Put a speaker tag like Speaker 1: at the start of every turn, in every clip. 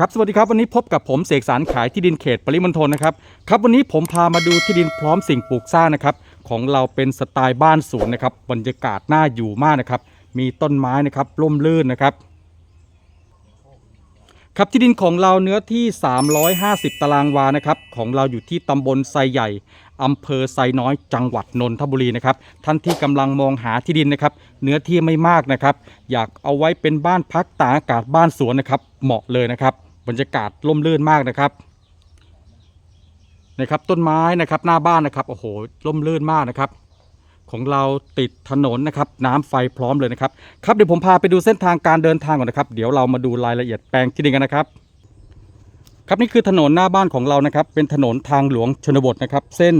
Speaker 1: ครับสวัสดีครับวันนี้พบกับผมเสกสารขายที่ดินเขตปริมณฑลนะครับครับวันนี้ผมพามาดูที่ดินพร้อมสิ่งปลูกสร้างนะครับของเราเป็นสไตล์บ้านสวนนะครับบรรยากาศน่าอยู่มากนะครับมีต้นไม้นะครับร่มรื่นนะครับครับที่ดินของเราเนื้อที่ 350 ตารางวานะครับของเราอยู่ที่ตำบลไซใหญ่อำเภอไซน้อยจังหวัดนนทบุรีนะครับท่านที่กำลังมองหาที่ดินนะครับเนื้อที่ไม่มากนะครับ อยากเอาไว้เป็นบ้านพักตากอากาศบ้านสวนนะครับเหมาะเลยนะครับ บรรยากาศร่มรื่นมากนะครับนะครับต้นไม้นะครับหน้าบ้านนะครับโอ้โหร่มรื่นมากนะครับ ของเราติดถนนนะครับ น้ำไฟพร้อมเลยนะครับครับเดี๋ยวผมพาไปดูเส้นทางการเดินทางก่อนนะครับ เดี๋ยวเรามาดูรายละเอียดแปลงที่ดินกันนะครับ ครับนี่คือถนนหน้าบ้านของเรานะครับ เป็นถนนทางหลวงชนบทนะครับ เส้น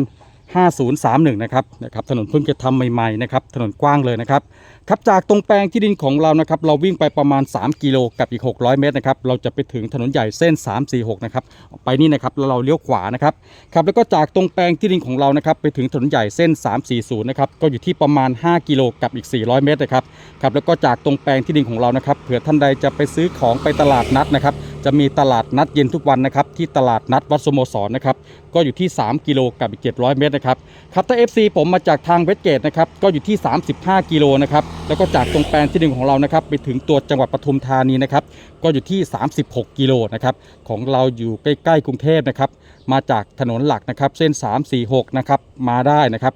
Speaker 1: 5031 นะครับนะครับถนนเพิ่งจะทำใหม่ๆนะครับ ถนนกว้างเลยนะครับ ครับจากตรงแปลงที่ดินของเรานะครับเราวิ่งไปประมาณ 3 กิโลกับอีก 600 เมตรนะครับเราจะไปถึงถนนใหญ่เส้น 346 นะครับไปนี่นะครับแล้วเราเลี้ยวขวานะครับครับแล้วก็จากตรงแปลงที่ดินของเรานะครับไปถึงถนนใหญ่เส้น 340 นะครับก็อยู่ที่ประมาณ 5 กิโลกับอีก 400 เมตรนะครับครับแล้วก็จากตรงแปลงที่ดินของเรานะครับเผื่อท่านใดจะไปซื้อของไปตลาดนัดนะครับจะมีตลาดนัดเย็นทุกวันนะครับที่ตลาดนัดวัดสโมสรนะครับก็อยู่ที่ 3 กิโลกับอีก 700 เมตรนะครับครับถ้า FC ผมมาจากทางเวสเกตนะครับก็อยู่ที่ 35 กิโลนะครับแล้วก็จากตรงแปลงที่ดินของเรานะครับไปถึงตัวจังหวัดปทุมธานีนะครับก็อยู่ที่ 36 กิโลนะครับของเราอยู่ใกล้ๆกรุงเทพนะครับมาจากถนนหลักนะครับเส้น 346นะครับมาได้นะครับ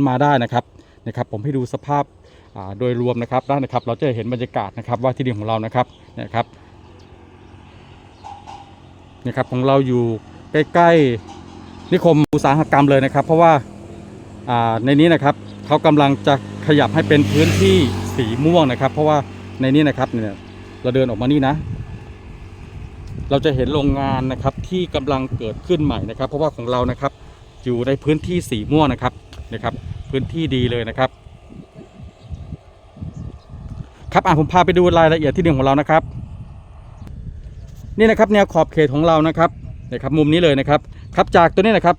Speaker 1: 340 มาได้นะครับนะครับผมให้ดูสภาพาโดยรวมนะครับด้นะครับเราจะเห็นบรรยากาศนะครับว่าที่ดินของเรานะครับเนี่ยครับนะครับของเราอยู่ใกล้ๆนิคมอุตสาหกรรมเลยนะครับ เพราะว่าอ่าในนี้นะครับเขากำลังจะ ขยับให้เป็นพื้นที่สีม่วงนะครับ เพราะว่าในนี้นะครับเนี่ยเราเดินออกมานี่นะ เราจะเห็นโรงงานนะครับที่กำลังเกิดขึ้นใหม่นะครับ เพราะว่าของเรานะครับอยู่ในพื้นที่สีม่วงนะครับนะครับ พื้นที่ดีเลยนะครับ ครับอะผมพาไปดูรายละเอียดที่ดินของเรานะครับ นี่นะครับแนวขอบเขตของเรานะครับนะครับ มุมนี้เลยนะครับ ครับจากตัวนี้นะครับ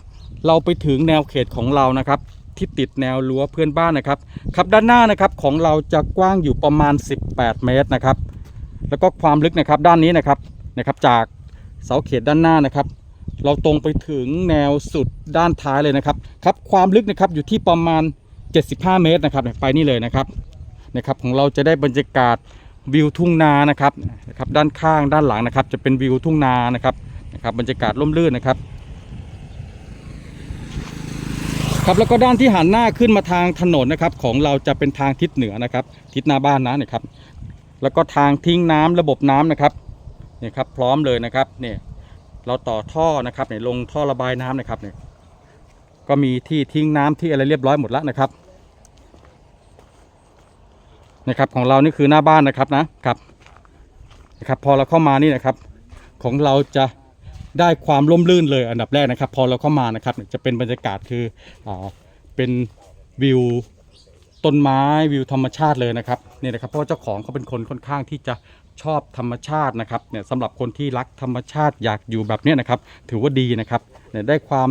Speaker 1: เราไปถึงแนวเขตของเรานะครับ ที่ติดแนวรั้วเพื่อนบ้านนะครับครับด้านหน้านะครับของเราจะกว้างอยู่ประมาณ 18 เมตรนะครับ แล้วก็ความลึกนะครับด้านนี้นะครับนะครับจากเสาเขตด้านหน้านะครับ เราตรงไปถึงแนวสุดด้านท้ายเลยนะครับครับความลึกนะครับอยู่ที่ประมาณ 75 เมตรนะครับไปนี่เลยนะครับนะครับของเราจะได้บรรยากาศวิวทุ่งนานะครับนะครับด้านข้างด้านหลังนะครับ จะเป็นวิวทุ่งนานะครับนะครับบรรยากาศร่มรื่นนะครับ ครับแล้วก็ด้านที่หันหน้าขึ้นมาทางถนนนะครับ ของเราจะเป็นทางทิศเหนือนะครับ ทิศหน้าบ้านนะนะครับ แล้วก็ทางทิ้งน้ำระบบน้ำนะครับเนี่ยครับ พร้อมเลยนะครับเนี่ยเราต่อท่อนะครับเนี่ยลงท่อระบายน้ำนะครับเนี่ยก็มีที่ทิ้งน้ำที่อะไรเรียบร้อยหมดแล้วนะครับนะครับของเรานี่คือหน้าบ้านนะครับนะครับนะครับ พอเราเข้ามานี่นะครับ ของเราจะ ได้ความร่มรื่นเลยอันดับแรกนะครับ พอเราเข้ามานะครับจะเป็นบรรยากาศคืออ่าเป็นวิวต้นไม้วิวธรรมชาติเลยนะครับนี่นะครับเพราะเจ้าของเขาเป็นคนค่อนข้างที่จะชอบธรรมชาตินะครับเนี่ยสำหรับคนที่รักธรรมชาติอยากอยู่แบบนี้นะครับ ถือว่าดีนะครับเนี่ยได้ความ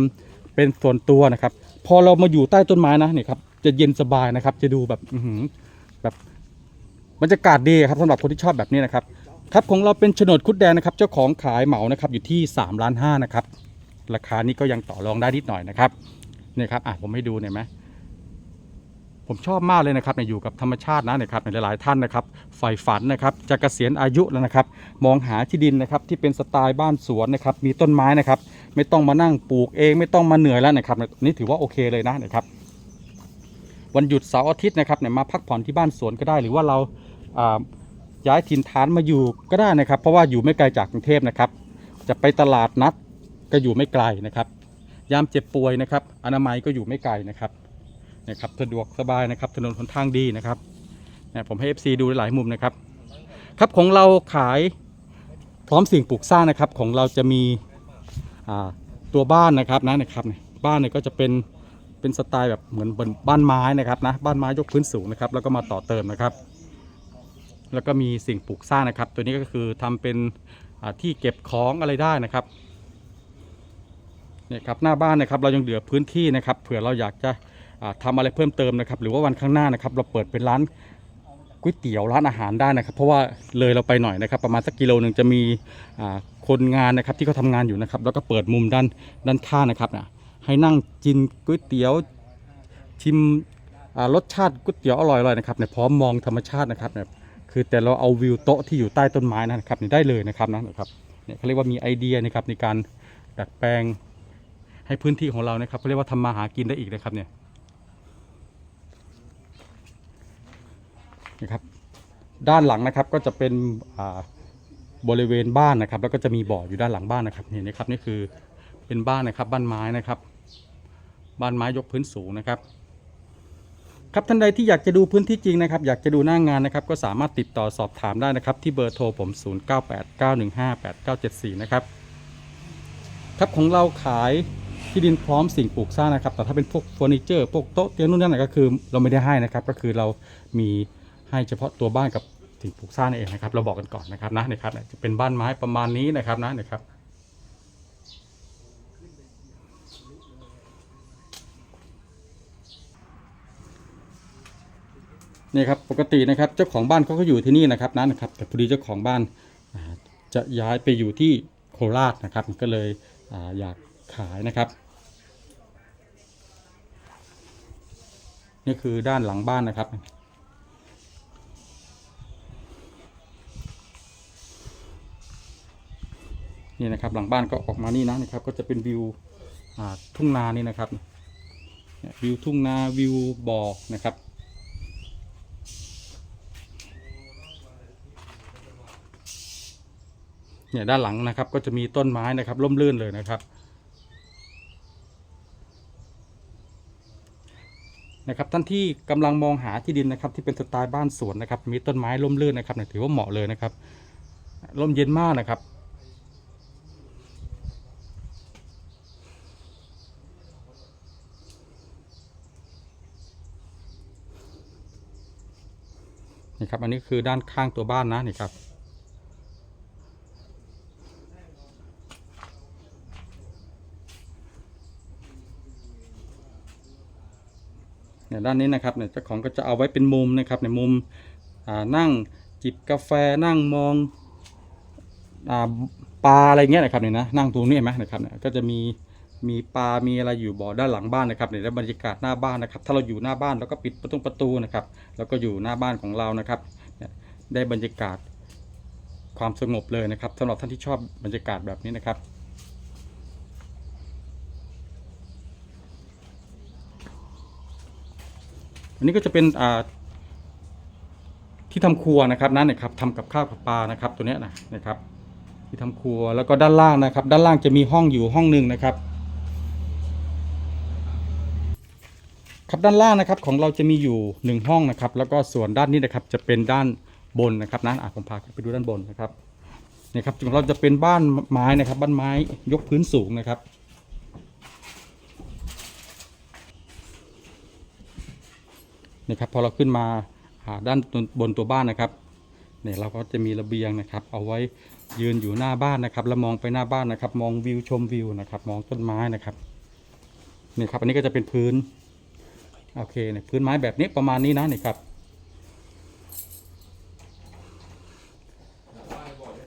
Speaker 1: เป็นส่วนตัวนะครับ พอเรามาอยู่ใต้ต้นไม้นะเนี่ยครับจะเย็นสบายนะครับ จะดูแบบแบบบรรยากาศดีครับสำหรับคนที่ชอบแบบนี้นะครับ ครับของเราเป็นโฉนดคุดแดงนะครับ เจ้าของขายเหมานะครับอยู่ที่3ล้านห้านะครับ ราคานี้ก็ยังต่อรองได้นิดหน่อยนะครับนี่ครับอะผมให้ดูหน่อยไหมผมชอบมากเลยนะครับเนี่ยอยู่กับธรรมชาตินะเนี่ยครับในหลาย ๆ ท่านนะครับใฝ่ฝันนะครับจะเกษียณอายุแล้วนะครับ มองหาที่ดินนะครับที่เป็นสไตล์บ้านสวนนะครับมีต้นไม้นะครับ ไม่ต้องมานั่งปลูกเอง ไม่ต้องมาเหนื่อยแล้วนะครับนี่ถือว่าโอเคเลยนะนะครับ วันหยุดเสาร์อาทิตย์นะครับเนี่ยมาพักผ่อนที่บ้านสวนก็ได้ หรือว่าเราอ่า ย้ายถิ่นฐานมาอยู่ก็ได้นะครับ เพราะว่าอยู่ไม่ไกลจากกรุงเทพนะครับ จะไปตลาดนัดก็อยู่ไม่ไกลนะครับยามเจ็บป่วยนะครับ อนามัยก็อยู่ไม่ไกลนะครับนะครับสะดวกสบายนะครับถนนหนทางดีนะครับนี่ยผมให้ FC ดูหลายมุมนะครับ ครับของเราขายพร้อมสิ่งปลูกสร้างนะครับ ของเราจะมีตัวบ้านนะครับนะนะครับบ้านเนี่ยก็จะเป็นเป็นสไตล์แบบเหมือนบ้านไม้นะครับนะบ้านไม้ยกพื้นสูงนะครับ แล้วก็มาต่อเติมนะครับ แล้วก็มีสิ่งปลูกสร้างนะครับ ตัวนี้ก็คือทำเป็นที่เก็บของอะไรได้นะครับเนี่ยครับหน้าบ้านนะครับเรายังเหลือพื้นที่นะครับเผื่อเราอยากจะอ่าทำอะไรเพิ่มเติมนะครับ หรือว่าวันข้างหน้านะครับ เราเปิดเป็นร้านก๋วยเตี๋ยวร้านอาหารได้นะครับ เพราะว่าเลยเราไปหน่อยนะครับ ประมาณสักกิโลหนึ่งจะมีคนงานนะครับที่เขาทำงานอยู่นะครับ แล้วก็เปิดมุมด้านด้านข้างนะครับนะให้นั่งกินก๋วยเตี๋ยวชิมรสชาติก๋วยเตี๋ยวอร่อยๆนะครับเนี่ยพร้อมมองธรรมชาตินะครับเนี่ย คือแต่เราเอาวิวโต๊ะที่อยู่ใต้ต้นไม้นะครับนี่ได้เลยนะครับนะครับเนี่ยเขาเรียกว่ามีไอเดียนะครับในการดัดแปลงให้พื้นที่ของเรานะครับเขาเรียกว่าทำมาหากินได้อีกนะครับเนี่ยนะครับ ด้านหลังนะครับก็จะเป็นบริเวณบ้านนะครับ แล้วก็จะมีบ่ออยู่ด้านหลังบ้านนะครับเห็นไหมครับนี่คือเป็นบ้านนะครับบ้านไม้นะครับ บ้านไม้ยกพื้นสูงนะครับ ครับท่านใดที่อยากจะดูพื้นที่จริงนะครับ อยากจะดูหน้างงานนะครับ ก็สามารถติดต่อสอบถามได้นะครับ ที่เบอร์โทรผม 0989158974 นะครับ ครับของเราขายที่ดินพร้อมสิ่งปลูกสร้างนะครับ แต่ถ้าเป็นพวกเฟอร์นิเจอร์พวกโต๊ะเตียงนู่นนั่นนะก็คือเราไม่ได้ให้นะครับ ก็คือเรามีให้เฉพาะตัวบ้านกับสิ่งปลูกสร้างเองนะครับ เราบอกกันก่อนนะครับนะนะครับจะเป็นบ้านไม้ประมาณนี้นะครับนะนะครับ นี่ครับปกตินะครับเจ้าของบ้านเขาก็อยู่ที่นี่นะครับนะนนะครับ แต่พอดีเจ้าของบ้านจะย้ายไปอยู่ที่โคราชนะครับก็เลยออยากขายนะครับ นี่คือด้านหลังบ้านนะครับนี่นะครับหลังบ้านก็ออกมานี่นะนะครับ ก็จะเป็นวิวทุ่งนานี่นะครับวิวทุ่งนาวิวบ่อนะครับ เนี่ยด้านหลังนะครับ ก็จะมีต้นไม้นะครับร่มรื่นเลยนะครับนะครับท่านที่กำลังมองหาที่ดินนะครับที่เป็นสไตล์บ้านสวนนะครับ มีต้นไม้ร่มรื่นนะครับถือว่าเหมาะเลยนะครับร่มเย็นมากนะครับ นี่ครับอันนี้คือด้านข้างตัวบ้านนะนี่ครับ เนี่ยด้านนี้นะครับเนี่ยเจ้าของก็จะเอาไว้เป็นมุมนะครับในมุมนั่งจิบกาแฟนั่งมองอปลาอะไรเงี้ยนะครับเนี่ยนะนั่งตรงนี้เห็นไหมนะครับเนี่ยก็จะมีมีปลา มีอะไรอยู่บ่อด้านหลังบ้านนะครับเนี่ยแล้บรรยากาศหน้าบ้านนะครับ ถ้าเราอยู่หน้าบ้านเราก็ปิดประตูประตูนะครับ แล้วก็อยู่หน้าบ้านของเรานะครับ ได้บรรยากาศความสงบเลยนะครับสำหรับท่านที่ชอบบรรยากาศแบบนี้นะครับ นนี้ก็จะเป็นอ่าที่ทำครัวนะครับนั่นนะครับทำกับข้าวกับปลานะครับ ตัวเนี้ยนะนะครับ ที่ทำครัวแล้วก็ด้านล่างนะครับ ด้านล่างจะมีห้องอยู่ห้องหนึ่งนะครับ ครับด้านล่างนะครับของเราจะมีอยู่หนึ่งห้องนะครับ แล้วก็ส่วนด้านนี้นะครับจะเป็นด้านบนนะครับนะอะผมพาไปดูด้านบนนะครับนี่ครับของเราจะเป็นบ้านไม้นะครับ บ้านไม้ยกพื้นสูงนะครับ นี่ครับพอเราขึ้นมาด้านบนตัวบ้านนะครับเนี่ยเราก็จะมีระเบียงนะครับ เอาไว้ยืนอยู่หน้าบ้านนะครับ แล้วมองไปหน้าบ้านนะครับ มองวิวชมวิวนะครับ มองต้นไม้นะครับนี่ครับ อันนี้ก็จะเป็นพื้นโอเคเนี่ยพื้นไม้แบบนี้ประมาณนี้นะนี่ครับ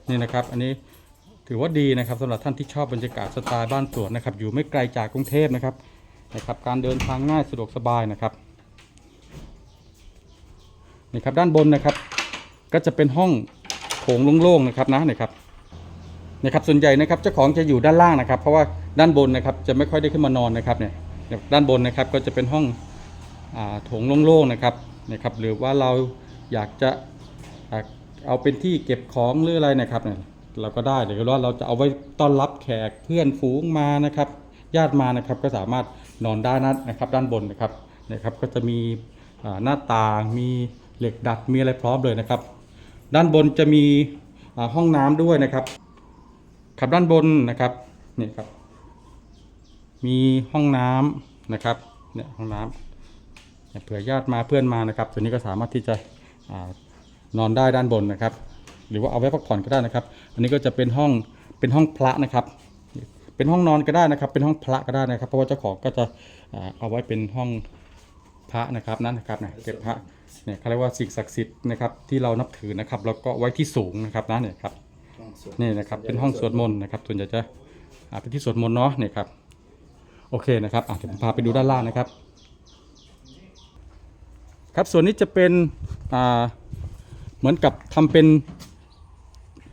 Speaker 1: นี่นะครับ อันนี้ถือว่าดีนะครับสำหรับท่านที่ชอบบรรยากาศสไตล์บ้านสวนนะครับ อยู่ไม่ไกลจากกรุงเทพนะครับนะครับ การเดินทางง่ายสะดวกสบายนะครับ นี่ครับด้านบนนะครับ ก็จะเป็นห้องโถงโล่งๆนะครับนะนี่ครับนี่ครับส่วนใหญ่นะครับเจ้าของจะอยู่ด้านล่างนะครับ เพราะว่าด้านบนนะครับจะไม่ค่อยได้ขึ้นมานอนนะครับเนี่ยด้านบนนะครับก็จะเป็นห้องโถงโล่งๆนะครับนี่ครับ หรือว่าเราอยากจะเอาเป็นที่เก็บของหรืออะไรนะครับเนี่ยเราก็ได้หรือว่าเราจะเอาไว้ต้อนรับแขกเพื่อนฝูงมานะครับ ญาติมานะครับก็สามารถนอนได้นะนะครับ ด้านบนนะครับนะครับ ก็จะมีหน้าต่างมี เหล็กดัดมีอะไรพร้อมเลยนะครับ ด้านบนจะมีห้องน้ำด้วยนะครับครับด้านบนนะครับนี่ครับ มีห้องน้ำนะครับเนี่ยห้องน้ำเนี่ยเผื่อญาติมาเพื่อนมานะครับ ตัวนี้ก็สามารถที่จะอนอนได้ด้านบนนะครับ หรือว่าเอาไว้พักผ่อนก็ได้นะครับ อันนี้ก็จะเป็นห้องเป็นห้องพระนะครับ เป็นห้องนอนก็ได้นะครับ เป็นห้องพระก็ได้นะครับ เพราะว่าเจ้าของก็จะเอาไว้เป็นห้องพระนะครับนั่นนะครับเนี่ยเก็บพระ เนี่ยเขาเรียกว่าสิ่งศักดิ์สิทธิ์นะครับที่เรานับถือนะครับแล้วก็ไว้ที่สูงนะครับนะเนี่ยครับ
Speaker 2: ห้องสวด
Speaker 1: นี่นะครับเป็นห้องสวดมนต์นะครับส่วนใหญ่จะอ่าเป็นที่สวดมนต์เนาะเนี่ยครับโอเคนะครับอะเดี๋ยวผมพาไปดูด้านล่างนะครับ ครับส่วนนี้จะเป็นอ่าเหมือนกับทำเป็น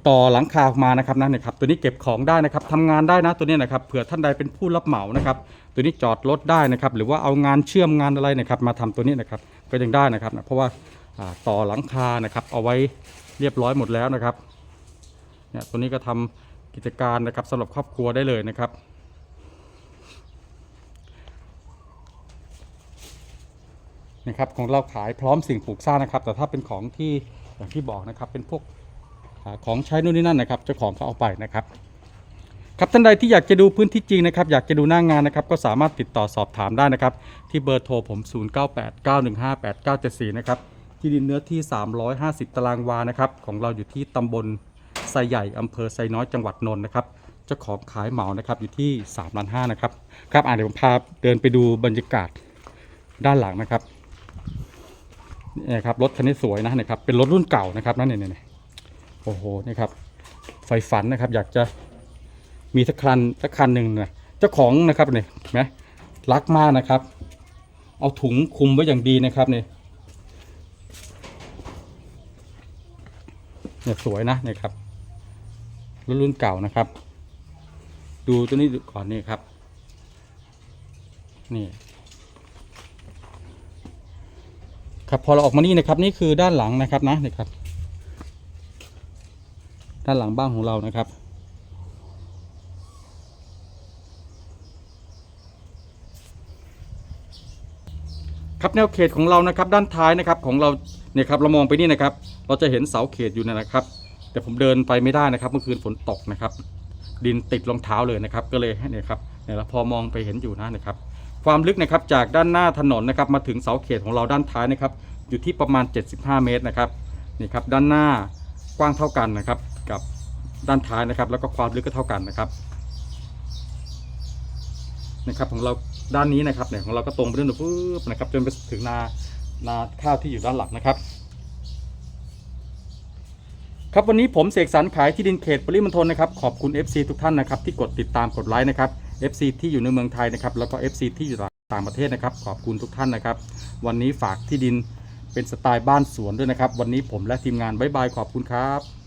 Speaker 1: ต่อหลังคาออกมานะครับนะเนี่ยครับตัวนี้เก็บของได้นะครับทำงานได้นะตัวนี้นะครับเผื่อท่านใดเป็นผู้รับเหมานะครับตัวนี้จอดรถได้นะครับหรือว่าเอางานเชื่อมงานอะไรนะครับมาทำตัวนี้นะครับก็ยังได้นะครับนะเพราะว่าต่อหลังคานะครับเอาไว้เรียบร้อยหมดแล้วนะครับเนี่ยตัวนี้ก็ทำกิจการนะครับสำหรับครอบครัวได้เลยนะครับนะครับของเราขายพร้อมสิ่งปลูกสร้างนะครับ แต่ถ้าเป็นของที่อย่างที่บอกนะครับเป็นพวก ของใช้นู่นนี่นั่นนะครับ เจ้าของเขาเอาไปนะครับ ครับท่านใดที่อยากจะดูพื้นที่จริงนะครับ อยากจะดูหน้างานนะครับ ก็สามารถติดต่อสอบถามได้นะครับ ที่เบอร์โทรผม 0989158974 นะครับ ที่ดินเนื้อที่ 350 ตารางวานะครับ ของเราอยู่ที่ตำบลไซใหญ่อำเภอไซน้อยจังหวัดนนท์นะครับเจ้าของขายเหมานะครับอยู่ที่3ล้าน5นะครับครับอ่าเดี๋ยวผมพาเดินไปดูบรรยากาศด้านหลังนะครับนี่ครับรถคันนี้สวยนะนี่ยครับเป็นรถรุ่นเก่านะครับนั่นเนี่ยเนี่ย โอ้โหนี่ครับไฟฝันนะครับ อยากจะมีสักคันสักคันหนึ่งนะเจ้าของนะครับเนี่ยเห็นไหมรักมากนะครับ เอาถุงคลุมไว้อย่างดีนะครับเนี่ยเนี่ยสวยนะเนี่ยครับรถรุ่นเก่านะครับ ดูตัวนี้ก่อนนี่ครับ นี่ ครับพอเราออกมานี่นะครับ นี่คือด้านหลังนะครับนะนี่ครับ ด้านหลังบ้านของเรานะครับ ครับแนวเขตของเรานะครับ ด้านท้ายนะครับของเราเนี่ยครับเรามองไปนี่นะครับ เราจะเห็นเสาเขตอยู่นะครับ แต่ผมเดินไปไม่ได้นะครับเมื่อคืนฝนตกนะครับ ดินติดรองเท้าเลยนะครับ ก็เลยเนี่ยครับเนี่ยเราพอมองไปเห็นอยู่นะนะครับ ความลึกนะครับจากด้านหน้าถนนนะครับ มาถึงเสาเขตของเราด้านท้ายนะครับ อยู่ที่ประมาณ 75 เมตรนะครับนี่ครับด้านหน้ากว้างเท่ากันนะครับ กับด้านท้ายนะครับ แล้วก็ความลึกก็เท่ากันนะครับนะครับของเราด้านนี้นะครับเนี่ยของเราก็ตรงไปเรื่อยๆปุ๊บนะครับ จนไปถึงนานาข้าวที่อยู่ด้านหลังนะครับ ครับวันนี้ผมเสกสรรขายที่ดินเขตปริมณฑลนะครับขอบคุณ FC ทุกท่านนะครับที่กดติดตามกดไลค์นะครับ FC ที่อยู่ในเมืองไทยนะครับแล้วก็ FC ที่อยู่ต่างประเทศนะครับ ขอบคุณทุกท่านนะครับ วันนี้ฝากที่ดินเป็นสไตล์บ้านสวนด้วยนะครับ วันนี้ผมและทีมงานบ๊ายบายขอบคุณครับ